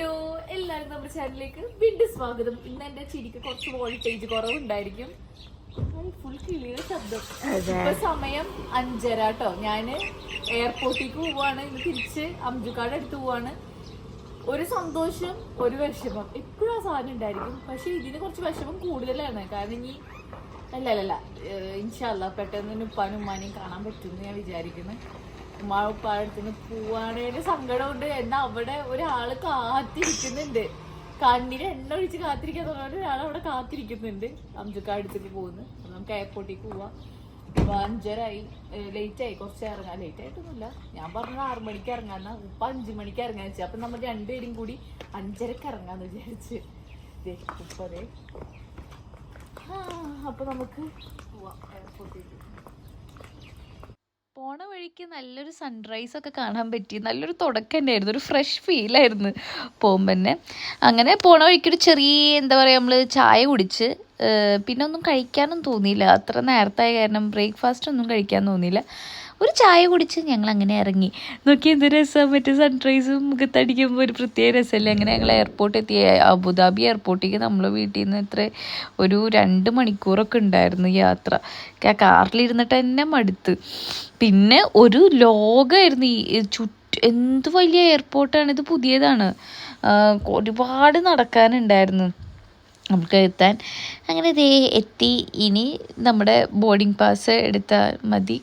Hello എല്ലാവർക്കും നമ്മുടെ ചാനലിലേക്ക് വീണ്ടും സ്വാഗതം. ഇന്ന് എന്റെ ചിരിക്ക് കുറച്ച് വോൾട്ടേജ് കുറവുണ്ടായിരിക്കും. ഫുൾ കിളിയുടെ ശബ്ദം. ഇപ്പൊ സമയം അഞ്ചര കേട്ടോ ഞാൻ എയർപോർട്ടിലേക്ക് പോവാണ്. ഇന്ന് തിരിച്ച് അംജുക്കാട് അടുത്ത് പോവാണ്. ഒരു സന്തോഷം ഒരു വിഷമം. എപ്പോഴും ആ സാധനം ഉണ്ടായിരിക്കും. പക്ഷെ ഇതിന് കുറച്ച് വിഷമം കൂടുതലാണ്. കാരണം ഇനി അല്ല അല്ല ഇൻഷാല്ല പെട്ടെന്ന് ഉപ്പാനും ഉമ്മാനെയും കാണാൻ പറ്റുമെന്ന് ഞാൻ വിചാരിക്കുന്നു. ഉമ്മ ഉപ്പാടത്തുനിന്ന് പോവാണേൽ സങ്കടമുണ്ട്. എന്നാ അവിടെ ഒരാൾ കാത്തിരിക്കുന്നുണ്ട്. കണ്ണിന് എണ്ണ ഒഴിച്ച് കാത്തിരിക്കാൻ തുടങ്ങിയ ഒരാൾ അവിടെ കാത്തിരിക്കുന്നുണ്ട്. അംജുക്കാടത്തേക്ക് പോകുന്നു. അപ്പൊ നമുക്ക് എയർപോർട്ടിലേക്ക് പോവാം. ഇപ്പൊ അഞ്ചരായി. ലേറ്റ് ആയി. കുറച്ച് ഇറങ്ങാം. ലേറ്റ് ആയിട്ടൊന്നുമില്ല. ഞാൻ പറഞ്ഞത് ആറു മണിക്ക് ഇറങ്ങാന്ന ഉപ്പ അഞ്ചു മണിക്ക് ഇറങ്ങാൻ വെച്ചു അപ്പൊ നമ്മൾ രണ്ടുപേരും കൂടി അഞ്ചരക്ക് ഇറങ്ങാന്ന് വിചാരിച്ച്. ഉപ്പതേ അപ്പൊ നമുക്ക് പോവാം എയർപോർട്ടിലേക്ക് പോണ വഴിക്ക് നല്ലൊരു സൺറൈസ് ഒക്കെ കാണാൻ പറ്റി. നല്ലൊരു തുടക്കം തന്നെയായിരുന്നു. ഒരു ഫ്രഷ് ഫീലായിരുന്നു പോകുമ്പോൾ തന്നെ. അങ്ങനെ പോണ വഴിക്ക് ഒരു ചെറിയ എന്താ പറയുക നമ്മൾ ചായ കുടിച്ച് പിന്നെ ഒന്നും കഴിക്കാനും തോന്നിയില്ല. അത്ര നേരത്തായ കാരണം ബ്രേക്ക്ഫാസ്റ്റ് ഒന്നും കഴിക്കാൻ തോന്നിയില്ല. ഒരു ചായ കുടിച്ച് ഞങ്ങൾ അങ്ങനെ ഇറങ്ങി. നോക്കി എന്ത് രസം മറ്റേ സൺറൈസും മുഖത്തടിക്കുമ്പോൾ ഒരു പ്രത്യേക രസമല്ലേ അങ്ങനെ ഞങ്ങൾ എയർപോർട്ട് എത്തി. അബുദാബി എയർപോർട്ടിലേക്ക് നമ്മൾ വീട്ടിൽ നിന്ന് എത്ര ഒരു രണ്ട് മണിക്കൂറൊക്കെ ഉണ്ടായിരുന്നു യാത്ര. കാറിലിരുന്നിട്ട് തന്നെ മടുത്ത്. പിന്നെ ഒരു ലോകമായിരുന്നു ഈ ചുറ്റ് എന്ത് വലിയ എയർപോർട്ടാണ് ഇത് പുതിയതാണ്. ഒരുപാട് നടക്കാനുണ്ടായിരുന്നു. നമുക്ക് എത്താൻ. അങ്ങനെ ദേ എത്തി. ഇനി നമ്മുടെ ബോർഡിംഗ് പാസ് എടുത്താൽ മതി.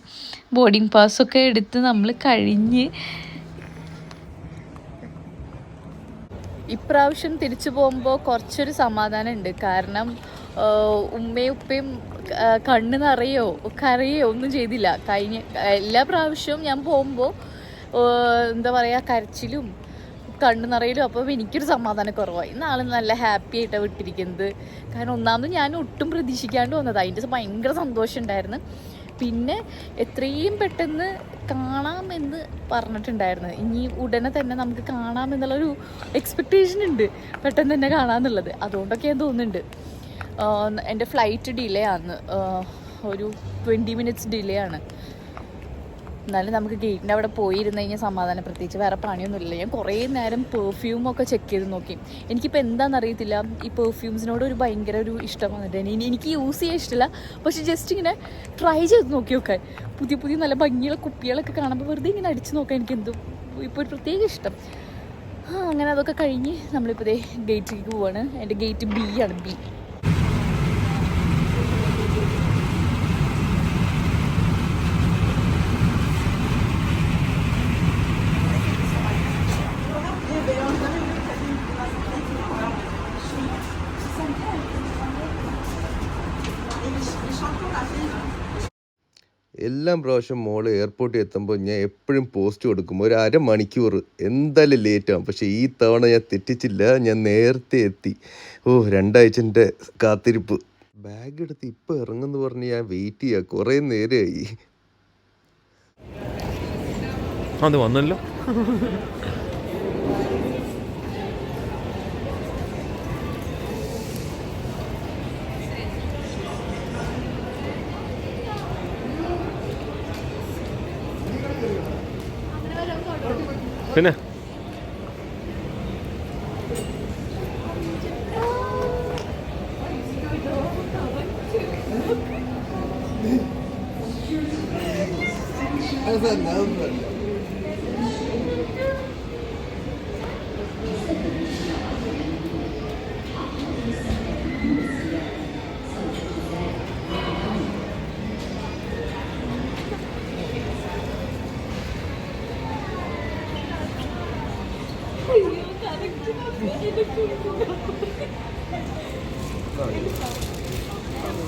ബോർഡിംഗ് പാസ്സൊക്കെ എടുത്ത് നമ്മൾ കഴിഞ്ഞ്. ഇപ്രാവശ്യം തിരിച്ചു പോകുമ്പോൾ കുറച്ചൊരു സമാധാനം ഉണ്ട് കാരണം ഉമ്മയും ഉപ്പയും കണ്ണ് നിറയോ കരയോ ഒന്നും ചെയ്തില്ല. കഴിഞ്ഞ എല്ലാ പ്രാവശ്യവും ഞാൻ പോകുമ്പോൾ എന്താ പറയുക കരച്ചിലും കണ്ണ് നിറയിലും അപ്പം എനിക്കൊരു സമാധാനം കുറവായി നാളെ നല്ല ഹാപ്പി ആയിട്ടാണ് വിട്ടിരിക്കുന്നത്. കാരണം ഒന്നാമത് ഞാൻ ഒട്ടും പ്രതീക്ഷിക്കാണ്ട് വന്നത്. അതിന്റെ ഭയങ്കര സന്തോഷം ഉണ്ടായിരുന്നു. പിന്നെ എത്രയും പെട്ടെന്ന് കാണാമെന്ന് പറഞ്ഞിട്ടുണ്ടായിരുന്നു. ഇനി ഉടനെ തന്നെ നമുക്ക് കാണാമെന്നുള്ളൊരു എക്സ്പെക്റ്റേഷൻ ഉണ്ട്. പെട്ടെന്ന് തന്നെ കാണാമെന്നുള്ളത്. അതുകൊണ്ടൊക്കെ ഞാൻ തോന്നുന്നുണ്ട്. എന്റെ ഫ്ലൈറ്റ് ഡിലേ ആണ്. ഒരു ട്വന്റി മിനിറ്റ്സ് ഡിലേ ആണ്. എന്നാലും നമുക്ക് ഗേറ്റിന്റെ അവിടെ പോയിരുന്നു കഴിഞ്ഞാൽ സമാധാനം. പ്രത്യേകിച്ച് വേറെ പണിയൊന്നുമില്ല ഞാൻ കുറേ നേരം പെർഫ്യൂമൊക്കെ ചെക്ക് ചെയ്ത് നോക്കി. എനിക്കിപ്പോൾ എന്താണെന്ന് അറിയത്തില്ല. ഈ പെർഫ്യൂംസിനോട് ഒരു ഭയങ്കര ഒരു ഇഷ്ടം വന്നിട്ട് ഇനി എനിക്ക് യൂസ് ചെയ്യാൻ ഇഷ്ടമില്ല പക്ഷെ ജസ്റ്റ് ഇങ്ങനെ ട്രൈ ചെയ്ത് നോക്കി നോക്കാൻ പുതിയ പുതിയ നല്ല ഭംഗിയുള്ള കുപ്പികളൊക്കെ കാണുമ്പോൾ വെറുതെ ഇങ്ങനെ അടിച്ച് നോക്കാൻ എനിക്ക് എന്തും ഇപ്പോൾ ഒരു പ്രത്യേക ഇഷ്ടം. ആ അങ്ങനെ അതൊക്കെ കഴിഞ്ഞ് നമ്മളിപ്പോൾ ഇതേ ഗേറ്റിലേക്ക് പോവാണ്. എന്റെ ഗേറ്റ് ബി ആണ് ബി എല്ലാം പ്രാവശ്യം മോൾ എയർപോർട്ടിൽ എത്തുമ്പോൾ ഞാൻ എപ്പോഴും പോസ്റ്റ് കൊടുക്കും. ഒരു അരമണിക്കൂർ എന്തായാലും ലേറ്റ് ആവും. പക്ഷേ ഈ തവണ ഞാൻ തെറ്റിച്ചില്ല. ഞാൻ നേരത്തെ എത്തി. ഓ രണ്ടാഴ്ചന്റെ കാത്തിരിപ്പ്. ബാഗ് എടുത്ത് ഇപ്പം ഇറങ്ങുമെന്ന് പറഞ്ഞ് ഞാൻ വെയിറ്റ് ചെയ്യുക കുറേ നേരമായി അത് വന്നല്ലോ. പിന്നെ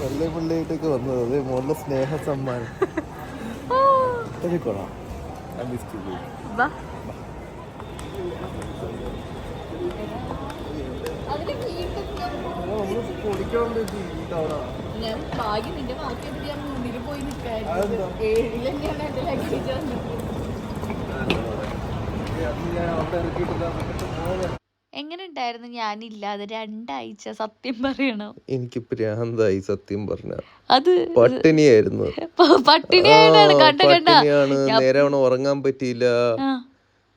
നല്ല പിള്ളേട്ടൊക്കെ വന്നത്. അതേ മോളുടെ സ്നേഹ സമ്മാനം. ഞാൻ ഭാഗ്യം നിന്റെ മാർക്ക് ചെയ്തിട്ട് ഞാൻ മുന്നിൽ പോയി നിൽക്കായിരുന്നു. ഏഴിലെന്നെയാണ് എന്റെ ലഗേജ് വന്നത്. എങ്ങനെ ഉണ്ടായിരുന്നു ഞാനില്ലാതെ രണ്ടാഴ്ച സത്യം പറയണോ. എനിക്ക് പ്രാന്തായി സത്യം പറഞ്ഞ. അത് പട്ടിണിയായിരുന്നു. പ- കണ്ട കണ്ട. പട്ടിണിയാണ്. നേരവണ്ണം ഉറങ്ങാൻ പറ്റിയില്ല.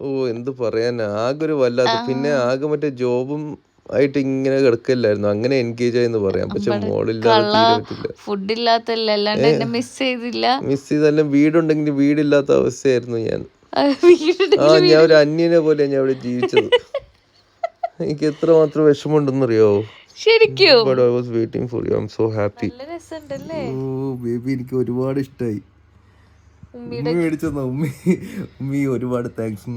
ഓ എന്ത് പറയാൻ ആകെ ഒരു വല്ലാത്ത പിന്നെ ആകെ മറ്റേ ജോബും ആയിട്ട് ഇങ്ങനെ കിടക്കില്ലായിരുന്നു. അങ്ങനെ എൻഗേജ് ആയെന്ന് പറയാം. പക്ഷെ മോളില്ലാതെ ഫുഡ് ഇല്ലാത്തല്ല അല്ലാണ്ട് മിസ് ചെയ്തില്ല. മിസ് ചെയ്തല്ല വീടുണ്ടെങ്കിൽ വീടില്ലാത്ത അവസ്ഥയായിരുന്നു ഞാൻ. ആ, ഞാൻ ഒരു അന്യനെ പോലെ ഞാൻ ഇവിടെ ജീവിച്ചത്. എനിക്ക് എത്ര മാത്രം വിഷമമുണ്ടെന്നറിയോ? ശരിക്കും. But I was waiting for you I am so happy oh baby എനിക്ക് ഒരുപാട് ഇഷ്ടായി. ഉമ്മി മേടിച്ചെന്ന? ഉമ്മി ഉമ്മി ഒരുപാട് താങ്ക്സ്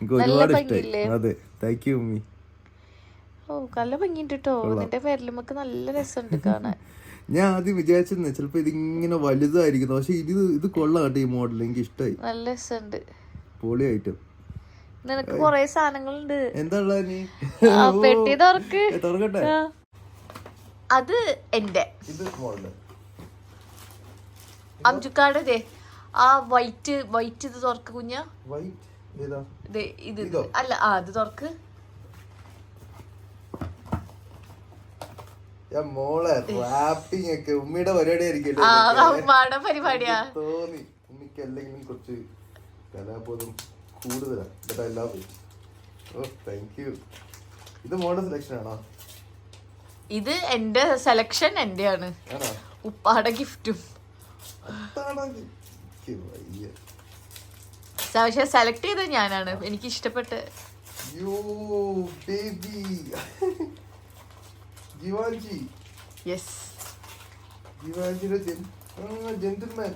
എനിക്ക് ഒരുപാട് ഇഷ്ടായി. അതെ. താങ്ക് യു ഉമ്മി. ഓ നല്ല ഭംഗിയുണ്ട് കേട്ടോ നിന്റെ പേരിലുമൊക്കെ നല്ല രസമുണ്ട് കാണാൻ. ഞാൻ ആദ്യം വിചാരിച്ചിരുന്നേ ചിലപ്പോ ഇതിങ്ങനെ വലുതായിരിക്കുന്നു. പക്ഷെ ഇത് ഇത് കൊള്ളാം കേട്ടോ ഈ മോഡൽ എനിക്ക് ഇഷ്ടമായി നല്ല രസമുണ്ട്. പൊളി ഐറ്റം നിനക്ക് കൊറേ സാധനങ്ങളുണ്ട്. എന്താ നീ? പെട്ടി തുറക്ക്. തുറക്കട്ടെ. അത് എന്റെ. അംജുക്കാട് ആ വൈറ്റ് വൈറ്റ് ഇത് തുറക്ക് കുഞ്ഞ. വൈറ്റ് ഇത്? അല്ല ആ ഇത് തുറക്ക്. ഞാൻ മോളെ റാപ്പിംഗ് ഒക്കെ ഉമ്മിയുടെ പരിപാടി ആയിരിക്കും പരിപാടിയാ. തോന്നി. ഉമ്മിക്ക് കുറച്ച് കലാബോധം കൂടുതലാണ് but I love oh thank you ഇത് മോളുടെ സെലക്ഷൻ ആണോ? ഇത് എന്റെ സെലക്ഷൻ എന്റെയാണ്. ആണ്? ഉപ്പാടെ ഗിഫ്റ്റും. പക്ഷെ സെലക്ട് ചെയ്തത് ഞാനാണ്. എനിക്ക് ഇഷ്ടപ്പെട്ട് യോ ബേബി ജീവാൻജി യെസ് ജീവാൻജിയുടെ ജെന്റിൽമാൻ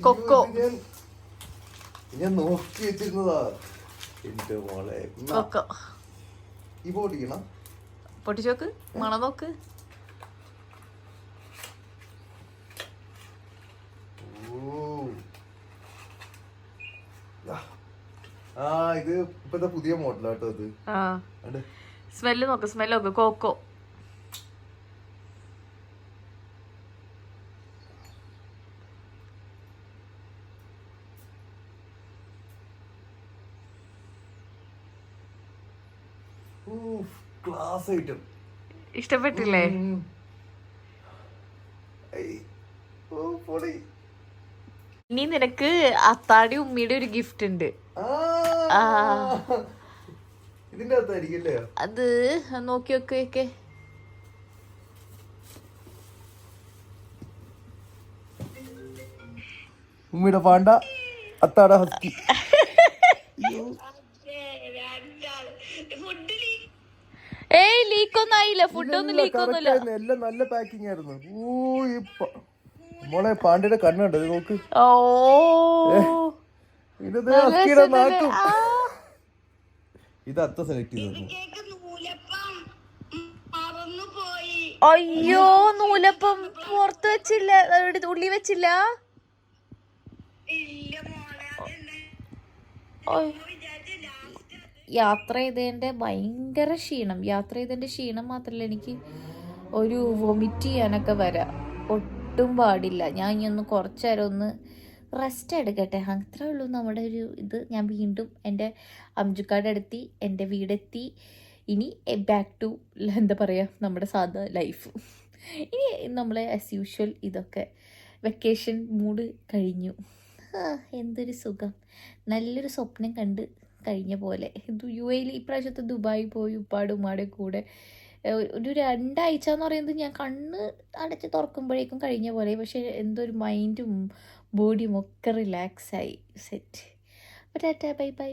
കൊക്കോ. ഞാൻ നോക്കി വെച്ചിരുന്നതാ. എന്റെ മോളെ കൊക്കോ. ഈ പൊട്ടിക്കണം പൊട്ടിച്ചോക്ക് മണം നോക്ക്. ആ. ഇത് ഇപ്പത്തെ പുതിയ മോഡലാട്ടോ അത് ആ. സ്മെല്ല് നോക്ക് സ്മെല്ല് നോക്ക് കോക്കോ ക്ലാസ് ഐറ്റം ഇഷ്ടപ്പെട്ടില്ലേ? ഇനി നിനക്ക് അത്താടി ഉമ്മിയുടെ ഒരു ഗിഫ്റ്റ് ഉണ്ട്. ആ. ഇതിന്റെ അകത്തായിരിക്കും അല്ലേ? അത് നോക്കി നോക്കിയൊക്കെ ഉമ്മയുടെ പാണ്ട അത്താട ഹസ്കി. ഏയ് ലീക്ക് ഒന്നും ആയില്ല ഫുഡ് ഒന്നും ലീക്ക് ഒന്നുമില്ല എല്ലാം നല്ല പാക്കിംഗ് ആയിരുന്നു. ഓ ഇപ്പൊ. മോളെ പാണ്ടിയുടെ കണ്ണുണ്ട്. ഇത് നോക്ക്. ഓ. ഇത് ഹസ്കിയുടെ നാക്കും. ഇത് അത്ത സെലക്ട് ചെയ്തു അയ്യോ നൂലപ്പം പുറത്ത് വെച്ചില്ല. ഉള്ളി വെച്ചില്ല. യാത്ര ചെയ്തതിന്റെ ഭയങ്കര ക്ഷീണം. യാത്ര ചെയ്തതിന്റെ ക്ഷീണം മാത്രമല്ല എനിക്ക് ഒരു വൊമിറ്റ് ചെയ്യാനൊക്കെ വരാം. ഒട്ടും പാടില്ല. ഞാൻ ഇനി ഒന്ന് കുറച്ചേരം ഒന്ന് റെസ്റ്റ് എടുക്കട്ടെ. അത്രേ ഉള്ളൂ നമ്മുടെ ഒരു ഇത്. ഞാൻ വീണ്ടും എന്റെ അംജുക്കാട് അടുത്തി എന്റെ വീടെത്തി. ഇനി ബാക്ക് ടു എന്താ പറയുക നമ്മുടെ സാധാ ലൈഫ് ഇനി നമ്മൾ ആസ് യൂഷ്വൽ ഇതൊക്കെ വെക്കേഷൻ മൂഡ് കഴിഞ്ഞു. എന്തൊരു സുഖം. നല്ലൊരു സ്വപ്നം കണ്ട് കഴിഞ്ഞ പോലെ. യു എയിൽ ഇപ്രാവശ്യത്തെ ദുബായി പോയി ഉപ്പാട് ഉമ്മാടെ കൂടെ. ഒരു രണ്ടാഴ്ച എന്ന് പറയുന്നത് ഞാൻ കണ്ണ് അടച്ച് തുറക്കുമ്പോഴേക്കും കഴിഞ്ഞ പോലെ. പക്ഷേ എന്തൊരു മൈൻഡും ബോഡിയും ഒക്കെ റിലാക്സായി സെറ്റ് ബൈ ബൈ.